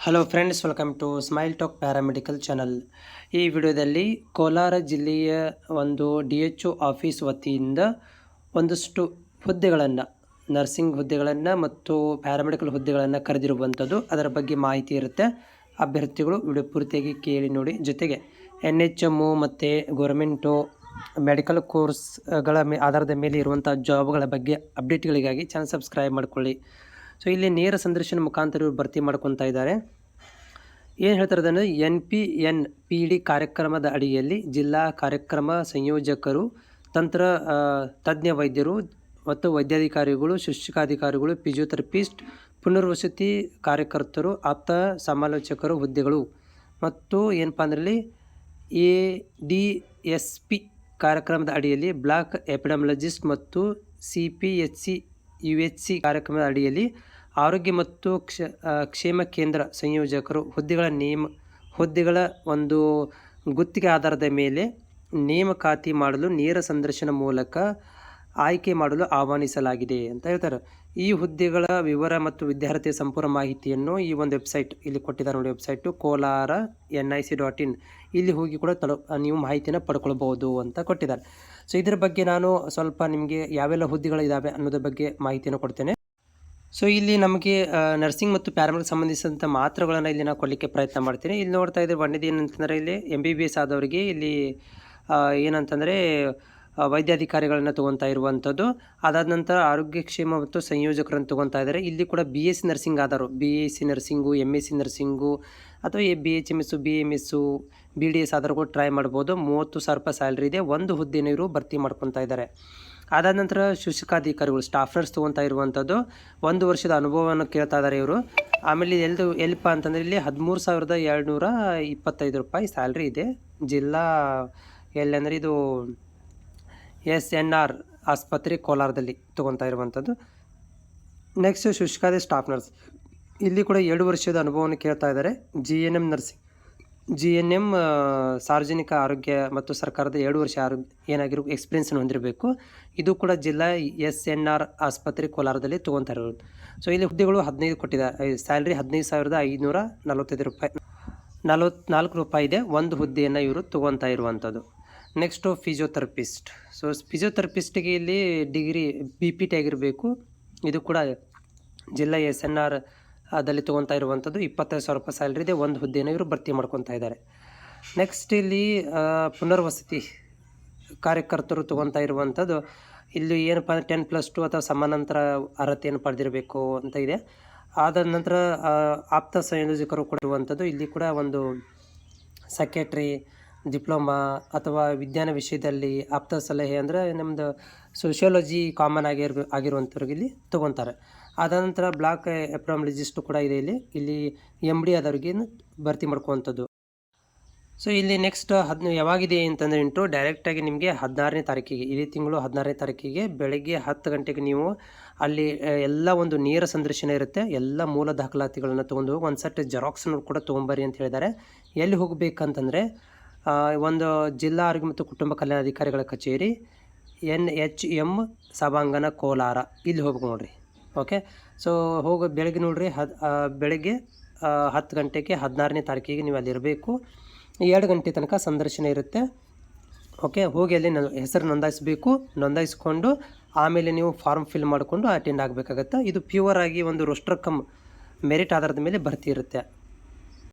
Hello friends welcome to smile talk paramedical channel ಈ ವಿಡಿಯೋದಲ್ಲಿ ಕೋಲಾರ ಜಿಲ್ಲೆಯ ಒಂದು ಡಿ ಎಚ್ ಒ ಆಫೀಸ್ ವತಿಯಿಂದ ಒಂದಷ್ಟು ಹುದ್ದೆಗಳನ್ನು ನರ್ಸಿಂಗ್ ಹುದ್ದೆಗಳನ್ನು ಮತ್ತು ಪ್ಯಾರಾಮೆಡಿಕಲ್ ಹುದ್ದೆಗಳನ್ನು ಕರೆದಿರುವಂಥದ್ದು ಅದರ ಬಗ್ಗೆ ಮಾಹಿತಿ ಇರುತ್ತೆ. ಅಭ್ಯರ್ಥಿಗಳು ವಿಡಿಯೋ ಪೂರ್ತಿಯಾಗಿ ಕೇಳಿ ನೋಡಿ. ಜೊತೆಗೆ ಎನ್ ಎಚ್ ಎಮ್ಮು ಮತ್ತು ಗೌರ್ಮೆಂಟು ಮೆಡಿಕಲ್ ಕೋರ್ಸ್ಗಳ ಮೇ ಆಧಾರದ ಮೇಲೆ ಇರುವಂಥ ಜಾಬ್ಗಳ ಬಗ್ಗೆ ಅಪ್ಡೇಟ್ಗಳಿಗಾಗಿ ಚಾನಲ್ ಸಬ್ಸ್ಕ್ರೈಬ್ ಮಾಡ್ಕೊಳ್ಳಿ. ಸೊ ಇಲ್ಲಿ ನೇರ ಸಂದರ್ಶನ ಮುಖಾಂತರ ಇವರು ಭರ್ತಿ ಮಾಡ್ಕೊತಾ ಇದ್ದಾರೆ. ಏನು ಹೇಳ್ತಾರೆ ಅಂದರೆ N P N P D ಕಾರ್ಯಕ್ರಮದ ಅಡಿಯಲ್ಲಿ ಜಿಲ್ಲಾ ಕಾರ್ಯಕ್ರಮ ಸಂಯೋಜಕರು, ತಂತ್ರ ತಜ್ಞ ವೈದ್ಯರು ಮತ್ತು ವೈದ್ಯಾಧಿಕಾರಿಗಳು ಶಿಕ್ಷಕಾಧಿಕಾರಿಗಳು ಫಿಸಿಯೋಥೆರಪಿಸ್ಟ್, ಪುನರ್ವಸತಿ ಕಾರ್ಯಕರ್ತರು, ಆಪ್ತ ಸಮಾಲೋಚಕರು, ಹುದ್ದೆಗಳು ಮತ್ತು ಏನಪ್ಪ ಅಂದ್ರಲ್ಲಿ ಎ ಡಿ ಎಸ್ ಪಿ ಕಾರ್ಯಕ್ರಮದ ಅಡಿಯಲ್ಲಿ ಬ್ಲಾಕ್ ಎಪಿಡಮಾಲಜಿಸ್ಟ್ ಮತ್ತು C P H C U H C ಕಾರ್ಯಕ್ರಮದ ಅಡಿಯಲ್ಲಿ ಆರೋಗ್ಯ ಮತ್ತು ಕ್ಷ ಕ್ಷೇಮ ಕೇಂದ್ರ ಸಂಯೋಜಕರು ಹುದ್ದೆಗಳ ನೇಮ, ಹುದ್ದೆಗಳ ಒಂದು ಗುತ್ತಿಗೆ ಆಧಾರದ ಮೇಲೆ ನೇಮಕಾತಿ ಮಾಡಲು ನೇರ ಸಂದರ್ಶನ ಮೂಲಕ ಆಯ್ಕೆ ಮಾಡಲು ಆಹ್ವಾನಿಸಲಾಗಿದೆ ಅಂತ ಹೇಳ್ತಾರೆ. ಈ ಹುದ್ದೆಗಳ ವಿವರ ಮತ್ತು ವಿದ್ಯಾರ್ಥಿಯ ಸಂಪೂರ್ಣ ಮಾಹಿತಿಯನ್ನು ಈ ಒಂದು ವೆಬ್ಸೈಟ್ ಇಲ್ಲಿ ಕೊಟ್ಟಿದ್ದಾರೆ ನೋಡಿ, website Kolar N I C dot in. ಇಲ್ಲಿ ಹೋಗಿ ಕೂಡ ತಲ, ನೀವು ಮಾಹಿತಿಯನ್ನು ಪಡ್ಕೊಳ್ಬೋದು ಅಂತ ಕೊಟ್ಟಿದ್ದಾರೆ. ಸೊ, ಇದರ ಬಗ್ಗೆ ನಾನು ಸ್ವಲ್ಪ ನಿಮಗೆ ಯಾವೆಲ್ಲ ಹುದ್ದೆಗಳಿದ್ದಾವೆ ಅನ್ನೋದ್ರ ಬಗ್ಗೆ ಮಾಹಿತಿಯನ್ನು ಕೊಡ್ತೇನೆ. ಸೊ, ಇಲ್ಲಿ ನಮಗೆ ನರ್ಸಿಂಗ್ ಮತ್ತು ಪ್ಯಾರಾಮೆಡಿಕ್ ಸಂಬಂಧಿಸಿದಂಥ ಮಾತ್ರೆಗಳನ್ನು ಇಲ್ಲಿ ನಾವು ಕೊಡಲಿಕ್ಕೆ ಪ್ರಯತ್ನ ಮಾಡ್ತೀನಿ. ಇಲ್ಲಿ ನೋಡ್ತಾ ಇದ್ರೆ ಒಂದೇದು ಏನಂತಂದರೆ, ಇಲ್ಲಿ ಎಂ ಬಿ ಬಿ ಎಸ್ ಆದವರಿಗೆ ಇಲ್ಲಿ ಏನಂತಂದರೆ ವೈದ್ಯಾಧಿಕಾರಿಗಳನ್ನ ತಗೊತಾ ಇರುವಂಥದ್ದು. ಅದಾದ ನಂತರ ಆರೋಗ್ಯ ಕ್ಷೇಮ ಮತ್ತು ಸಂಯೋಜಕರನ್ನು ತೊಗೊತಾ ಇದ್ದಾರೆ. ಇಲ್ಲಿ ಕೂಡ ಬಿ ಎಸ್ ಸಿ ನರ್ಸಿಂಗ್ ಆದರು B S C nursing M S C nursing ಅಥವಾ A B H M S B M S B D S ಆದರೂ ಕೂಡ ಟ್ರೈ ಮಾಡ್ಬೋದು. ಮೂವತ್ತು ಸಾವಿರ ರೂಪಾಯಿ ಸ್ಯಾಲ್ರಿ ಇದೆ. ಒಂದು ಹುದ್ದೆನ ಇವರು ಭರ್ತಿ ಮಾಡ್ಕೊತಾ ಇದ್ದಾರೆ. ಅದಾದ ನಂತರ ಶಿಕ್ಷಕಾಧಿಕಾರಿಗಳು ಸ್ಟಾಫ್ ನರ್ಸ್ ತೊಗೊತಾ ಇರುವಂಥದ್ದು. ಒಂದು ವರ್ಷದ ಅನುಭವವನ್ನು ಕೇಳ್ತಾ ಇದ್ದಾರೆ ಇವರು. ಆಮೇಲೆ ಎಲ್ದು, ಎಲ್ಪ ಅಂತಂದರೆ ಇಲ್ಲಿ ಹದಿಮೂರು ಸಾವಿರದ ಏಳ್ನೂರ ಇಪ್ಪತ್ತೈದು ರೂಪಾಯಿ ಸ್ಯಾಲ್ರಿ ಇದೆ. ಜಿಲ್ಲಾ ಎಲ್ಲಂದರೆ ಇದು ಎಸ್ ಎನ್ ಆರ್ ಆಸ್ಪತ್ರೆ ಕೋಲಾರದಲ್ಲಿ ತೊಗೊತಾ ಇರುವಂಥದ್ದು. ನೆಕ್ಸ್ಟ್ ಶುಷ್ಕಾದಿ ಸ್ಟಾಫ್ ನರ್ಸ್ ಇಲ್ಲಿ ಕೂಡ ಎರಡು ವರ್ಷದ ಅನುಭವವನ್ನು ಕೇಳ್ತಾ ಇದ್ದಾರೆ. G N M nursing G N M ಸಾರ್ವಜನಿಕ ಆರೋಗ್ಯ ಮತ್ತು ಸರ್ಕಾರದ ಎರಡು ವರ್ಷ ಆರೋಗ್ಯ ಏನಾಗಿರೋ ಎಕ್ಸ್ಪೀರಿಯನ್ಸನ್ನು ಹೊಂದಿರಬೇಕು. ಇದು ಕೂಡ ಜಿಲ್ಲಾ ಎಸ್ ಎನ್ ಆರ್ ಆಸ್ಪತ್ರೆ ಕೋಲಾರದಲ್ಲಿ ತೊಗೊತಾ ಇರೋದು. ಸೊ ಇಲ್ಲಿ ಹುದ್ದೆಗಳು ಹದಿನೈದು ಕೊಟ್ಟಿದೆ. ಸ್ಯಾಲ್ರಿ ಹದಿನೈದು ಸಾವಿರದ ಐದುನೂರ ನಲವತ್ತೈದು ರೂಪಾಯಿ. ನಲವತ್ನಾಲ್ಕು ರೂಪಾಯಿ ಇದೆ. ಒಂದು ಹುದ್ದೆಯನ್ನು ಇವರು ತೊಗೊತಾ ಇರುವಂಥದ್ದು. ನೆಕ್ಸ್ಟು ಫಿಸಿಯೋಥೆರಪಿಸ್ಟ್ ಸೊ ಫಿಸಿಯೋಥೆರಪಿಸ್ಟಿಗೆ ಇಲ್ಲಿ ಡಿಗ್ರಿ ಬಿ ಪಿ ಟಿ ಆಗಿರಬೇಕು. ಇದು ಕೂಡ ಜಿಲ್ಲಾ ಎಸ್ ಎನ್ ಆರ್ ಅದಲ್ಲಿ ತೊಗೊತಾ ಇರುವಂಥದ್ದು ಇಪ್ಪತ್ತೈದು ಸಾವಿರ ರೂಪಾಯಿ ಸ್ಯಾಲ್ರಿ ಇದೆ. ಒಂದು ಹುದ್ದೆನ ಇವರು ಭರ್ತಿ ಮಾಡ್ಕೊತಾ ಇದ್ದಾರೆ. ನೆಕ್ಸ್ಟ್ ಇಲ್ಲಿ ಪುನರ್ವಸತಿ ಕಾರ್ಯಕರ್ತರು ತೊಗೊತಾ ಇರುವಂಥದ್ದು ಇಲ್ಲಿ ಏನಪ್ಪ ಅಂದರೆ ಟೆನ್ ಪ್ಲಸ್ ಟು ಅಥವಾ ಸಮಾನಾಂತರ ಅರ್ಹತೆಯನ್ನು ಪಡೆದಿರಬೇಕು ಅಂತ ಇದೆ. ಆದ ನಂತರ ಆಪ್ತ ಸಂಯೋಜಕರು ಕೊಡುವಂಥದ್ದು ಇಲ್ಲಿ ಕೂಡ ಒಂದು ಸೆಕ್ರೆಟ್ರಿ ಡಿಪ್ಲೊಮಾ ಅಥವಾ ವಿಜ್ಞಾನ ವಿಷಯದಲ್ಲಿ ಆಪ್ತ ಸಲಹೆ ಅಂದರೆ ನಮ್ಮದು ಸೋಷಿಯಾಲಜಿ ಕಾಮನ್ ಆಗಿರ್ ಆಗಿರುವಂಥವ್ರಿಗೆ ಇಲ್ಲಿ ತೊಗೊತಾರೆ. ಆದ ನಂತರ ಬ್ಲಾಕ್ ಎಪ್ರಾಮಲಜಿಸ್ಟ್ ಕೂಡ ಇದೆ ಇಲ್ಲಿ. ಇಲ್ಲಿ ಎಂ ಡಿ ಆದವ್ರಿಗೆ ಭರ್ತಿ ಮಾಡ್ಕೊವಂಥದ್ದು ಸೊ ಇಲ್ಲಿ ನೆಕ್ಸ್ಟ್ ಹದಿನ ಯಾವಾಗಿದೆ ಅಂತಂದರೆ ಇಂಟು ಡೈರೆಕ್ಟಾಗಿ ನಿಮಗೆ ಹದಿನಾರನೇ ತಾರೀಕಿಗೆ, ಇದೇ ತಿಂಗಳು ಹದಿನಾರನೇ ತಾರೀಕಿಗೆ ಬೆಳಗ್ಗೆ ಹತ್ತು ಗಂಟೆಗೆ ನೀವು ಅಲ್ಲಿ ಎಲ್ಲ ಒಂದು ನೇರ ಸಂದರ್ಶನ ಇರುತ್ತೆ. ಎಲ್ಲ ಮೂಲ ದಾಖಲಾತಿಗಳನ್ನು ತೊಗೊಂಡು ಹೋಗಿ, ಒಂದು ಸೆಟ್ ಜೆರಾಕ್ಸ್ನ ಕೂಡ ತೊಗೊಂಬರ್ರಿ ಅಂತ ಹೇಳಿದ್ದಾರೆ ಎಲ್ಲಿ ಹೋಗಬೇಕಂತಂದರೆ ಒಂದು ಜಿಲ್ಲಾ ಆರೋಗ್ಯ ಮತ್ತು ಕುಟುಂಬ ಕಲ್ಯಾಣ ಅಧಿಕಾರಿಗಳ ಕಚೇರಿ ಎನ್ ಎಚ್ ಎಂ ಸಭಾಂಗಣ ಕೋಲಾರ. ಇಲ್ಲಿ ಹೋಗ್ಬೇಕು ನೋಡಿರಿ. ಓಕೆ? ಸೊ ಹೋಗಿ ಬೆಳಗ್ಗೆ ನೋಡಿರಿ, ಹದ್ ಬೆಳಗ್ಗೆ ಹತ್ತು ಗಂಟೆಗೆ ಹದಿನಾರನೇ ತಾರೀಕಿಗೆ ನೀವು ಅಲ್ಲಿ ಇರಬೇಕು. ಎರಡು ಗಂಟೆ ತನಕ ಸಂದರ್ಶನ ಇರುತ್ತೆ. ಓಕೆ? ಹೋಗಿ ಅಲ್ಲಿ ಹೆಸರು ನೋಂದಾಯಿಸಬೇಕು. ನೋಂದಾಯಿಸ್ಕೊಂಡು ಆಮೇಲೆ ನೀವು ಫಾರ್ಮ್ ಫಿಲ್ ಮಾಡಿಕೊಂಡು ಅಟೆಂಡ್ ಆಗಬೇಕಾಗತ್ತೆ. ಇದು ಪ್ಯೂರ್ ಆಗಿ ಒಂದು ರೋಸ್ಟರ್ ಕಮ್, ಮೆರಿಟ್ ಆಧಾರದ ಮೇಲೆ ಭರ್ತಿ ಇರುತ್ತೆ